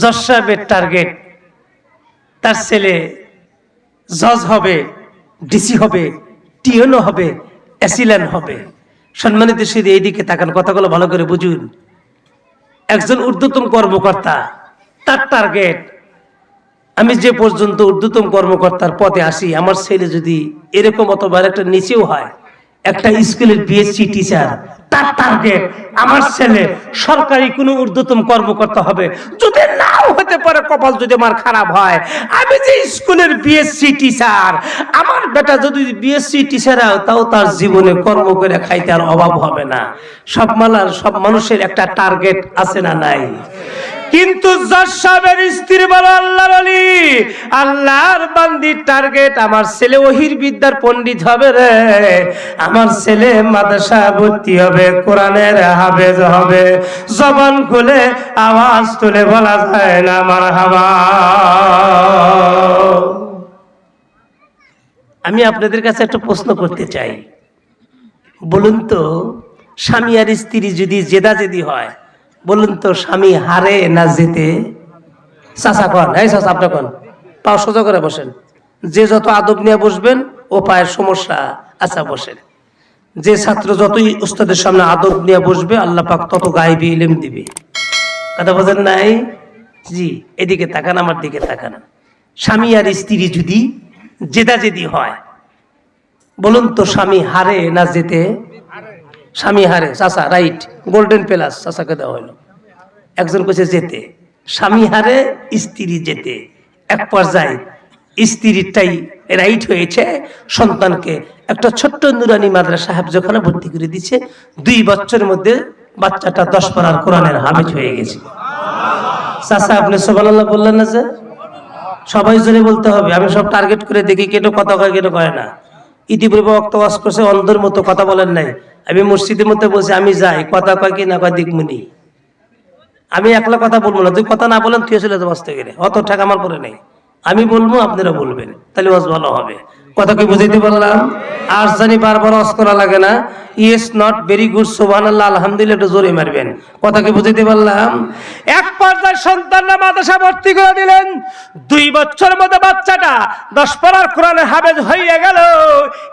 জজ সাহেবের টার্গেট তার ছেলে জজ হবে ডিসি হবে টিএনও হবে অ্যাসিল্যান্ট হবে। সম্মানিত শুধু এইদিকে তাকান কথাগুলো ভালো করে বুঝুন। একজন ঊর্ধ্বতম কর্মকর্তা তার টার্গেট আমি যে পর্যন্ত ঊর্ধ্বতম কর্মকর্তার পদে আসি আমার ছেলে যদি এরকম অথবা একটা নিচেও হয় একটা স্কুলের বিএসসি টিচার তার টার্গেট আমার ছেলে, সরকারি কোনো ঊর্ধ্বতম কর্মকর্তা হবে। যদি নাও হতে পারে, কপাল যদি আমার খারাপ হয়, আমি যে স্কুলের বিএসসি টিচার আমার বেটা যদি বিএসসি টিচার হয়, তাও তার জীবনে কর্ম করে খাইতে আর অভাব হবে না। সব মালার, সব মানুষের একটা টার্গেট আছে না নাই? কিন্তু জজ স্ত্রী বলো, আল্লাহর অলি আল্লাহর বান্দির টার্গেট আমার ছেলে ওহির বিদ্যার পণ্ডিত হবে রে। আমার ছেলে মাদ্রাসা ভর্তি হবে, কোরআনের হাফেজ হবে। জবান খুলে আওয়াজ তুলে বলা যায় না আমার হাওয়া আমি আপনাদের কাছে একটা প্রশ্ন করতে চাই। বলুন তো, স্বামী আর স্ত্রী যদি জেদাজেদি হয় বলুন তো, স্বামী হারে না যেতে চাচা কন, এই চাচা, আপনি কন। পাও সোজা করে বসেন। যে যত আদব নিয়ে বসবেন, ও পায়ের সমস্যা আচ্ছা বসেন। যে ছাত্র যতই উস্তাদের সামনে আদব নিয়ে বসবে, আল্লাহ পাক তত গাইবি ইলেম দিবে। কথা বোঝেন নাই? জি, এদিকে তাকান, আমার দিকে তাকান। স্বামী আর স্ত্রী যদি জেদাজেদি হয়, বলুন তো, স্বামী হারে না যেতে স্বামী হারে, চাচা রাইট গোল্ডেন প্লাস চাচাকে দেওয়া হলো একজন কইছে যেতে। স্বামী হারে, স্ত্রী যেতে। এক পর্যায়ে স্ত্রীরটাই রাইট হয়েছে, সন্তানকে একটা ছোট্ট নুরানি মাদ্রাসা হাফজখানা ভর্তি করে দিচ্ছে দুই বছরের মধ্যে বাচ্চাটা দশ পাড়ার কোরআনের হাফেজ হয়ে গেছে। চাচা, আপনি সোবাল্লাহ বললেন না যে? সবাই জোরে বলতে হবে, আমি সব টার্গেট করে দেখি কেটো কথা কয় কেটো কয় না। ইতিপূর্বে ওয়াজ করছে, অন্ধের মতো কথা বলেন নাই। আমি মসজিদের মধ্যে বসে আমি যাই। কথা কয় কি না কয় দিকমুনি আমি একলা কথা বলব না। তুই কথা না বলেন, তুই চলে যাব আসতে গেলে অত ঠাক আমার পরে নেই। আমি বলব, আপনারা বলবেন। তাহলে ওয়াজ ভালো হবে। কথা কি বুঝাইতে পারলাম? আর জানি বারবার ওয়াজ করা লাগে না। Yes not very good Sohan Allah আলহামদুলিল্লাহ, একটু জোরে মারবেন। কথা কি বুঝাইতে পারলাম? এক পর্যায়ে সন্তানরা মাদ্রাসা ভর্তি করে দিলেন। দুই বছরের মধ্যে বাচ্চাটা দশ পাড়ার কোরআনে হাবেজ হয়ে গেল।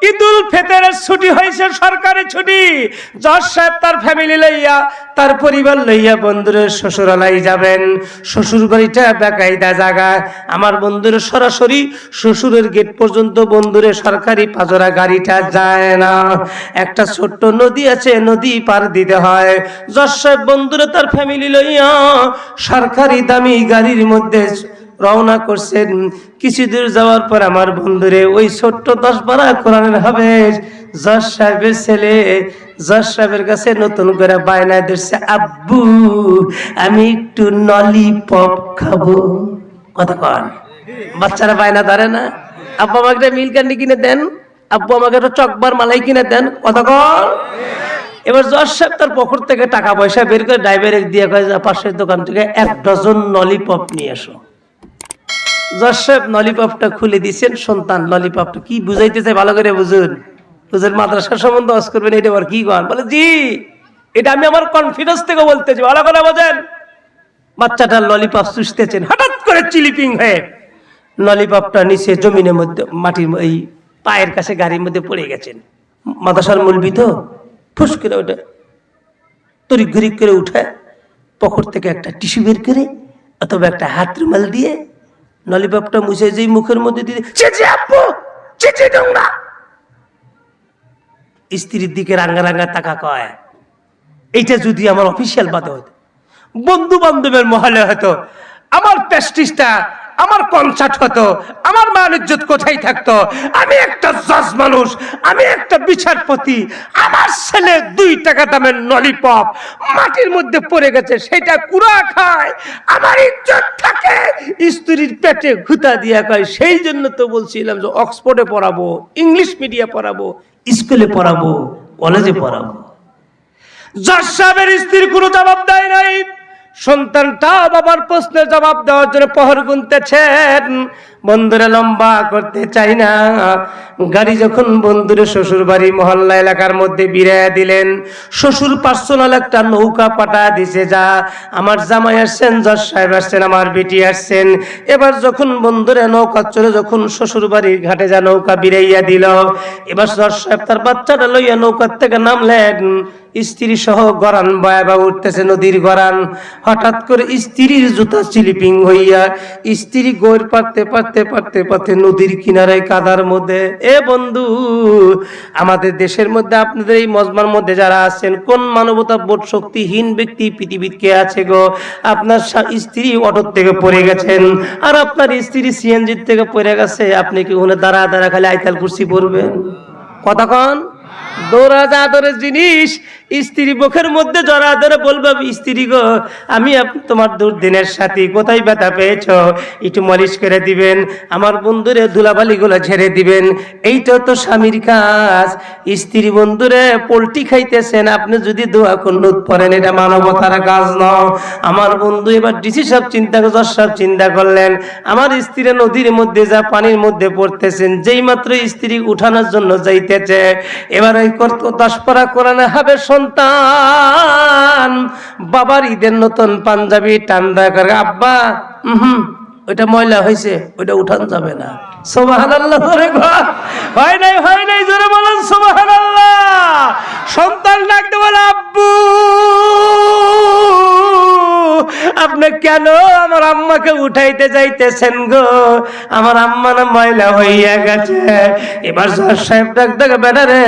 ঈদুল ফেতরের ছুটি হয়েছে, সরকারি ছুটি। জজ সাহেব তার ফ্যামিলি লইয়া, তার পরিবার লইয়া বন্ধুরের শ্বশুরালাই যাবেন। শ্বশুর বাড়িটা বেকায়দা জায়গা। আমার বন্ধুর সরাসরি শ্বশুরের গেট পর্যন্ত বন্ধুরে সরকারি পাজরা গাড়িটা যায় না। একটা ছোট্ট নদী আছে, নদী পার দিতে হয়। যশ সাহেব বন্ধুরে তার ফ্যামিলি লইয়া সরকারি দামি গাড়ির মধ্যে রওনা করছেন। কিছু দূর যাওয়ার পর আমার বন্ধুরে ওই ছোট্ট দশ বারা কোরআনের হবে জজ সাহেবের ছেলে। জজ সাহেবের কাছে নতুন করে বায়না দিচ্ছে আব্বু, আমি একটু নলিপপ খাব। কথা কন। বাচ্চারা বায়না ধরে না? আব্বু আমাকে একটা মিল ক্যান্ডি কিনে দেন। আব্বু আমাকে একটা চকবার মালাই কিনে দেন। কথা কন এবার জজ সাহেব তার পকেট থেকে টাকা পয়সা বের করে ড্রাইভার দিয়ে কয় পাশের দোকান থেকে এক ডজন ললিপপ নিয়ে এসো। জজ সাহেব ললিপপটা খুলে দিয়েছেন। সন্তান ললিপপটা কি বুঝাইতে চাই ভালো করে বুঝুন। বুঝুন, মাদ্রাসার সম্বন্ধে অস করবেন, এটা আবার কি কন বলে, জি, এটা আমি আমার কনফিডেন্স থেকে বলতেছি, ভালো করে বোঝেন। বাচ্চাটা ললিপপ চুষতেছেন, হঠাৎ করে চিলিপিং হয়ে ললিপপটা নিচে জমিনের মধ্যে, মাটির এই পায়ের কাছে গাড়ির মধ্যে পড়ে গেছেন। মাদ্রাসার মুলবি তো ফুস করে ওটা তরিক ঘরিক করে উঠে পকেট থেকে একটা টিস্যু বের করে অথবা একটা হাত রুমাল দিয়ে ললিপপটা মুছে যেই মুখের মধ্যে দিয়ে চেঁচে আপু স্ত্রীর দিকে রাঙ্গা রাঙ্গা তাকা কয়, এইটা যদি আমার অফিসিয়াল বাদে হতো বন্ধু বান্ধবের মহলে হতো আমার প্রেস্টিজটা আমার কনসার্ট হতো, আমার মান ইজ্জত কোথায় থাকতো? আমি একটা জজ মানুষ, আমি একটা বিচারপতি, আমার ছেলে দুই টাকা দামের ললিপপ মাটির মধ্যে পড়ে গেছে, সেটা কুড়া খায়, আমার ইজ্জত থাকে। স্ত্রীর পেটে ঘুতা দিয়া কয়, সেই জন্য তো বলছিলাম যে অক্সফোর্ডে পড়াবো, ইংলিশ মিডিয়া পড়াবো, স্কুলে পড়াবো, কলেজে পড়াবো। জজ সাহেবের স্ত্রীর কোনো জবাব দেয় নাই। সন্তানটা বাবার প্রশ্নের জবাব দেওয়ার জন্য পহর গুনতেছেন। বন্ধুরা, লম্বা করতে চাই না। গাড়ি যখন বন্ধুরে শ্বশুর বাড়ি মহল্লা এলাকার মধ্যে বিরায়া দিলেন, শ্বশুর পার্সোনাল একটা নৌকা পাঠা দিছে, যা, আমার জামাই আসছেন, জজ সাহেব আসছেন, আমার বেটি আসছেন। এবার যখন বন্ধুরে নৌকা চলে যখন শ্বশুর বাড়ির ঘাটে যা নৌকা বিরাইয়া দিল, এবার জজ সাহেব তার বাচ্চাটা লইয়া নৌকার থেকে নামলেন। স্ত্রী সহ গরান বয়াবা উঠতেছে নদীর গরান। হঠাৎ করে স্ত্রীর জুতা স্লিপিং হইয়া স্ত্রী গোর পারতে পারতে পারতে পারতে নদীর কিনারায় কাদার মধ্যে, এ বন্ধু, আমাদের দেশের মধ্যে আপনাদের এই মজমার মধ্যে যারা আছেন, কোন মানবতা বোধ শক্তিহীন ব্যক্তি পৃথিবীর কে আছে গো? আপনার স্ত্রী অটোর থেকে পড়ে গেছেন, আর আপনার স্ত্রী সিএনজির থেকে পড়ে গেছে, আপনি কি ওখানে দাঁড়া দাঁড়া খালি আইতাল কুর্সি পড়বেন কতক্ষণ দৌড়া যা আদরের জিনিস স্ত্রী মুখের মধ্যে জড়া ধরে বলব স্ত্রী গো, আমি তোমার দুর্দিনের সাথী, কোথায় ব্যথা পেয়েছ? একটু মালিশ করে দিবেন, আমার বন্ধুরে ধুলাবালি গুলো ঝেড়ে দিবেন এইটা তো স্বামীর কাজ। স্ত্রী বন্ধুরে পোলট্রি খাইতেছেন, আপনি যদি দোয়া কুন্নুত পড়েন এটা মানবতার কাজ নয়। আমার বন্ধু এবার ডিসি সব চিন্তা, জজ সব চিন্তা করলেন, আমার স্ত্রী নদীর মধ্যে যা পানির মধ্যে পড়তেছেন যেই মাত্র স্ত্রী উঠানোর জন্য যাইতেছে, এবার ওই করতো দশ পরা হবে সন্তান। বাবার ঈদের নতুন পাঞ্জাবি টান্দা করে, আব্বা হুম ওইটা ময়লা হয়েছে ওইটা উঠান যাবে না। আপনি কেন আমার আম্মাকে উঠাইতে যাইতেছেন গো? আমার আম্মা না ময়লা হইয়া গেছে। এবার জজ সাহেব ডাক ডাক বেড়ারে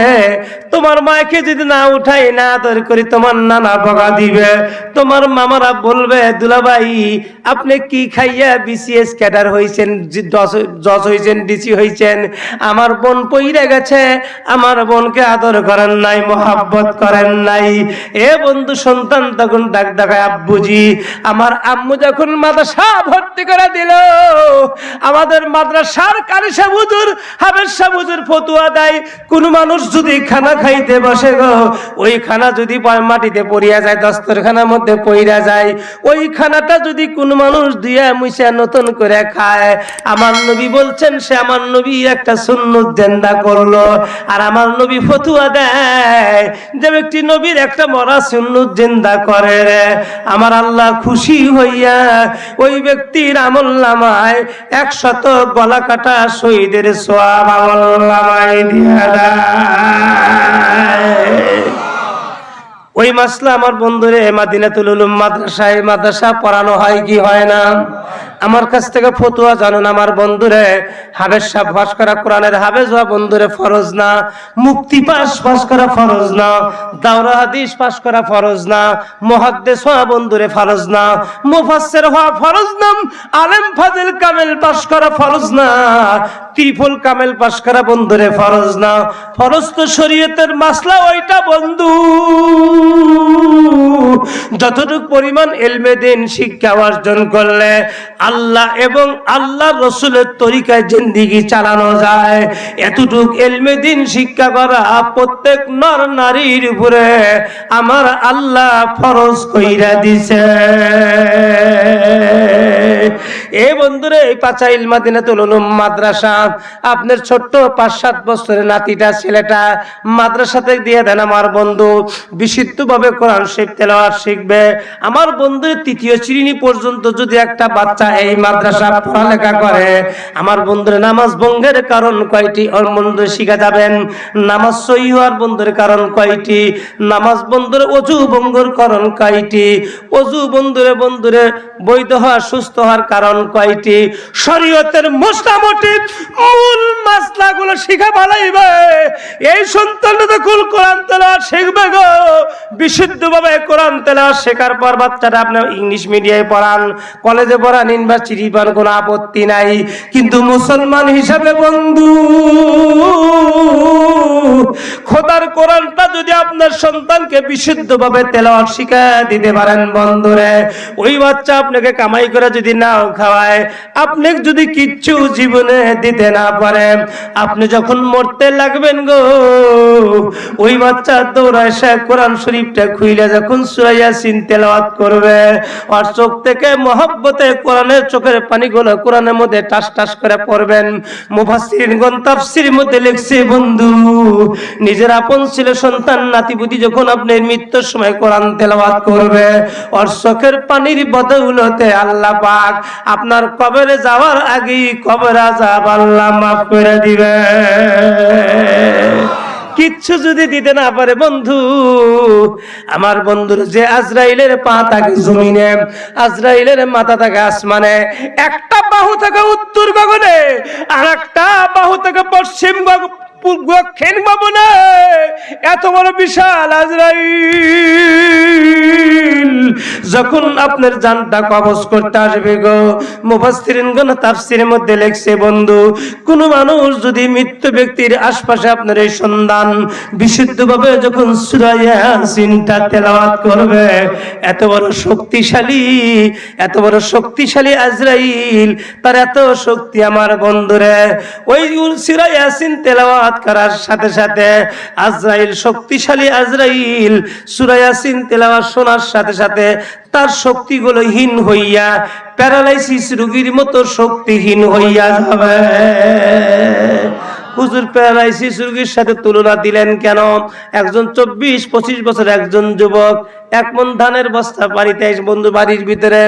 তোমার মাকে যদি না উঠাই, না আদর করি, তোমার নানা বকা দিবে। তোমার মামারা বলবে, দুলাভাই, আপনি কি খাইয়া বিসিএস ক্যাডার হইছেন? জজ হইছেন ডিসি হইছেন। আমার বোন পইরা গেছে। আমার বোনকে আদর করেন নাই, মোহাব্বত করেন নাই। এ বন্ধু সন্তান তখন ডাক ডাকায়, আব্বুজি, আমার আম্মু যখন মাদ্রাসা ভর্তি করে দিল, আমাদের মাদ্রাসার কারিসা হুজুর হাবের হুজুর ফতুয়া দেয়। কোন মানুষ যদি খানা খাইতে বসে গো, ওই খানা যদি মাটিতে পড়িয়া যায়, দস্তরখানার মধ্যে পইরা যায়। ওই খানাটা যদি কোন মানুষ দিয়া মুইসা নতুন করে খায়, আমার নবী বলছেন সে আমার নবী একটা সুন্নত জেন্দা করল আর আমার নবী ফতুয়া দেয় যে ব্যক্তি নবীর একটা মরা সুন্নত জিন্দা করে রে। আমার আল্লাহ খুশি হইয়া ওই ব্যক্তির আমল নামায় একশত গলা কাটা শহীদের সোয়াব আমল নামায় দিয়া দেয়। ওই মাসলা আমার বন্ধুরে মাদিনাতুল উলুম মাদ্রাসায় মাদ্রাসা পড়ানো হয় কি হয় না? আমার কাছ থেকে ফতুয়া জানুন আমার বন্ধুরে। হাবেজ সাহ পাস করা কোরআনের হাবেজ হওয়া বন্ধুরে ফরজ না। মুক্তি পাস পাস করা ফরজ না। দাওরা হাদিস পাস করা ফরজ না। মুহাদ্দিস হওয়া বন্ধুরে ফরজ না। মুফাসসির হওয়া ফরজ না। আলেম ফাজিল কামেল পাস করা ফরজ না। ত্রিফল কামেল পাস করা বন্ধুরে ফরজ না। ফরজ তো শরীয়তের মাসলা, ওইটা বন্ধু। যতটুকু পরিমাণ এলমে দিন শিক্ষা অর্জন করলে আল্লাহ এবং আল্লাহ রসুলের তরিকায় জিন্দিগি চালানো যায়। এতটুক এলমে দিন শিক্ষা করা প্রত্যেক নর নারীর উপরে আমার আল্লাহ ফরজ কইরা দিছে। এই বন্ধুরে, এই পাঁচা মাদ্রাসা, আপনার ছোট্ট পাঁচ সাত বছরের নাতিটা, ছেলেটা মাদ্রাসাতে দিয়ে দেন আমার বন্ধু। বিশুদ্ধ ভাবে কোরআন শিখ তেলাওয়াত শিখবে। আমার বন্ধু তৃতীয় শ্রেণি পর্যন্ত যদি একটা বাচ্চা এই মাদ্রাসা পড়ালেখা করে, আমার বন্ধুর নামাজ ভঙ্গের কারণ কয়টি? ওর বন্ধু শিখা যাবেন। নামাজ সহি হওয়ার বন্ধুর কারণ কয়টি? নামাজ বন্ধুর অজু ভঙ্গর কারণ কয়টি? অজু বন্ধুরে বন্ধুরে বৈধ হওয়া, সুস্থ হওয়ার কারণ কয়টি? শরীয়তের মোটামুটি মূল মাসলাগুলো শিখা ভালাইবে এই সন্তানটা তো কুল কোরআন তেলাওয়াত শিখবে গো। বিশুদ্ধভাবে কোরআন তেলাওয়াত শেখার পর বাচ্চাটা আপনার ইংলিশ মিডিয়ায় পড়ান, কলেজে পড়ান, ইউনিভার্সিটি পড়ান, কোনো আপত্তি নাই। কিন্তু মুসলমান হিসাবে বন্ধু, খোদার কোরআনটা যদি আপনার সন্তানকে বিশুদ্ধভাবে তেলাওয়াত শিখা দিতে পারেন বন্ধুরে, ওই বাচ্চা আপনাকে কামাই করে যদি নাও খাওয়ায় আপনি যদি কিচ্ছু জীবনে দিতে না পারেন, আপনি যখন মরতে লাগবেন গো, ওই বাচ্চা দৌড়ায় সে কোরআন শরীফটা খুইলে যখন সুরাইয়া সিন তেলাওয়াত করবে, আর চোখ থেকে মহব্বতে কোরআনের চোখের পানিগুলো কোরআনের মধ্যে টাস টাস করে পড়বেন। তাফসীর মধ্যে লিখছে, বন্ধু, নিজের আপন ছিল, সন্তান, নাতিপুতি যখন আপনার মৃত্যুর সময় কোরআন তেলাওয়াত করবে, আর চোখের পানির বদৌলতে আল্লাহ পাক আপনার কবরে যাওয়ার আগেই কবর আজাব আল্লাহ মাফ করে দিবে। কিচ্ছু যদি দিতে না পারে বন্ধু, আমার বন্ধুর যে আজরাইলের পা থাকে জমিনে, আজরাইলের মাথা থাকে আসমানে, একটা বাহু থাকে উত্তর গগনে আর একটা বাহু থাকে পশ্চিম এত বড় বিশাল আজরাইল। যখন আপনার জানটা কবজ করতে আসবে গো, মুফাসসিরিন গণ তাফসীরের মধ্যে লেখছে, বন্ধু, কোন মানুষ যদি মৃত্যু ব্যক্তির আশপাশে আপনার এই সন্ধান বিশুদ্ধভাবে যখন ইয়াসিনটা তেলাওয়াত করবে, এত বড় শক্তিশালী, এত বড় শক্তিশালী আজরাইল, তার এত শক্তি আমার বন্ধুরে, ওই সূরা ইয়াসিন তেলাওয়াত করার সাথে সাথে আজরাইল শক্তিশালী আজরাইল সূরা ইয়াসিন তেলাওয়াত শোনার সাথে সাথে তার শক্তিগুলো হীন হইয়া প্যারালাইসিস রোগীর মতো শক্তিহীন হইয়া যাবে। হুজুর প্যারালাইসিস রোগীর সাথে তুলনা দিলেন কেন? একজন চব্বিশ, পঁচিশ বছর একজন যুবক, এক মন ধানের বস্তা বাড়িতে বন্ধু বাড়ির ভিতরে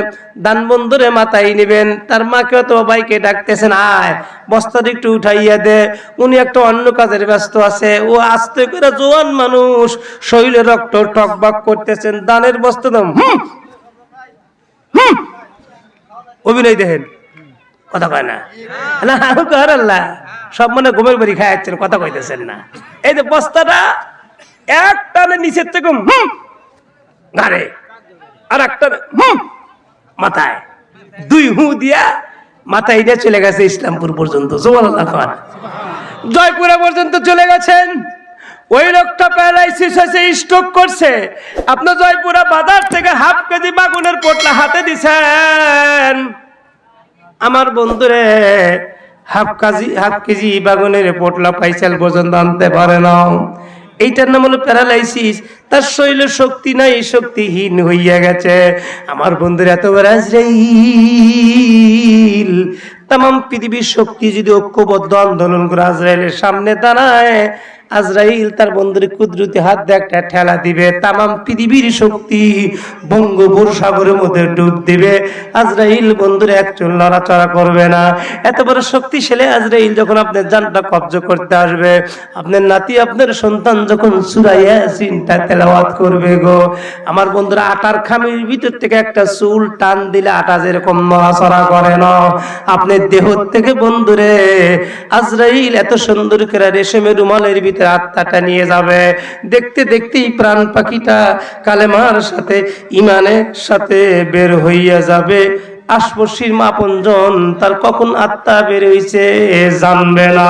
দান বন্ধুরে মাথায় নেবেন, তার মাকে অথবা বাইকে ডাকতেছেন, আয়, বস্তাটা একটু উঠাইয়া দে। উনি একটা অন্য কাজের ব্যস্ত আছে, ও আস্তে করে জোয়ান মানুষ, শরীরে রক্ত টকবাক করতেছেন, দানের বস্তা দাম অভিনয় দেখেন, কথা কয় না? না, আল্লাহ। সব মানে ঘুমের বাড়ি খাই যাচ্ছেন, কথা কইতেছেন না। এই যে বস্তাটা এক টানে নিচের থেকে হুম ঘাড়ে, আর একটা হুম মাথায়। দুই হু দিয়া মাথায় দিয়ে চলে গেছে ইসলামপুর পর্যন্ত জয়পুরা পর্যন্ত চলে গেছেন। ওই লোকটা প্যারালাইসিস হয়েছে স্ট্রোক করছে। আপনার জয়পুরা বাজার থেকে হাফ কেজি বাগুনের পোটলা হাতে দিছেন। আমার বন্ধুরে হাফ কেজি হাফ কেজি বাগুনের পোটলা পাইসাল পর্যন্ত আনতে পারে না। এইটার নাম হলো প্যারালাইসিস। তার শরীরে শক্তি নাই শক্তিহীন হইয়া গেছে। আমার বন্ধুর, এত আজরাইল। তাম পৃথিবীর শক্তি যদি ঐক্যবদ্ধ আন্দোলন করে আজরাইলের সামনে দাঁড়ায় আজরাইল তার বন্ধুর কুদরতি হাত দিয়ে একটা ঠেলা দিবে, তামাম পৃথিবীর শক্তি বঙ্গোপসাগরের মধ্যে ডুব দিবে। আজরাইল বন্ধুর একজন লড়াচড়া করবে না। এত বড় শক্তিশালী আজরাইল যখন আপনার জানটা কব্জ করতে আসবে, আপনার নাতি, আপনার সন্তান যখন সুরাইয়া সিনটা তেলাওয়াত করবে গো, আমার বন্ধুরা আটার খামির ভিতর থেকে একটা চুল টান দিলে আটা যেরকম নড়াচড়া করে না। আপনার দেহ থেকে বন্ধুরে, আজরাইল এত সুন্দর করে রেশমের রুমালের ভিতরে আত্মাটা নিয়ে যাবে। দেখতে দেখতেই প্রাণ পাখিটা কালেমার সাথে, ইমানের সাথে বের হইয়া যাবে। আশপর্শীর মাপনজন তার কখন আত্মা বের হইছে জানবে না।